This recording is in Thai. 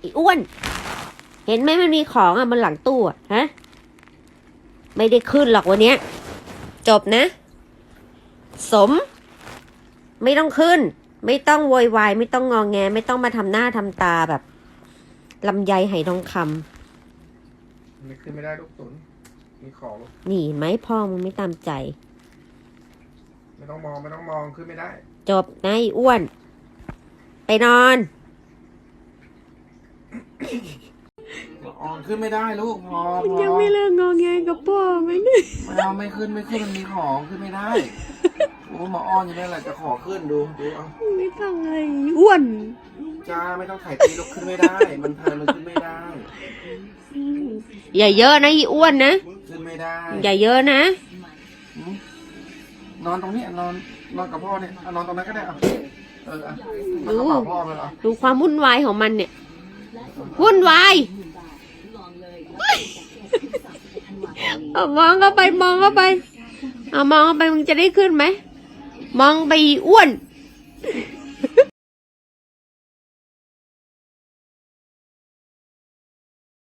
ไอ้อ้วน เห็นไหมมันมีของอะมันหลังตู้อะฮะ ไม่ได้ขึ้นหรอกวันเนี้ย จบนะ สม ไม่ต้องขึ้น ไม่ต้องโวยวายไม่ต้องงองแง ไม่ต้องมาทำหน้าทำตาแบบลำไยไหทองคไม่ขึ้นไม่ได้ลูกตุนมีของลูกำนี่เห็นไหมพ่อมึงไม่ตามใจ ไม่ต้องมองไม่ต้องมองขึ้นไม่ได้ จบนะไอ้อ้วน ไปนอน ออนขึ้นไม่ได้ลูกพอพอยังไม่เลิกงองแงกับพ่อไหมเนี่ยไม่เอาไม่ขึ้นไม่ขึ้นมันมีของขึ้นไม่ได้โอ้หมาอ้อนอยู่นั่นแหละจะขอขึ้นดูดูเอาไม่ต้องอะไรอ้วนจ้าไม่ต้องไถ่ตีลูกขึ้นไม่ได้ มันพันมันขึ้นไม่ได้อย่าเยอะนะอีอ้วนนะขึ้นไม่ได้อย่าเยอะนะหืมนอนตรงนี้นอนนอนกับพ่อเนี่ยเอานอนตรงนั้นก็ได้เอาเออเอาเอากระเป๋าพ่อไปเหรอดูความวุ่นวายของมันเนี่ย วุ่นวายเอามองเข้าไปมองเข้าไปเอามองเข้าไปมึงจะได้ขึ้นไหม มองไปอีอ้วน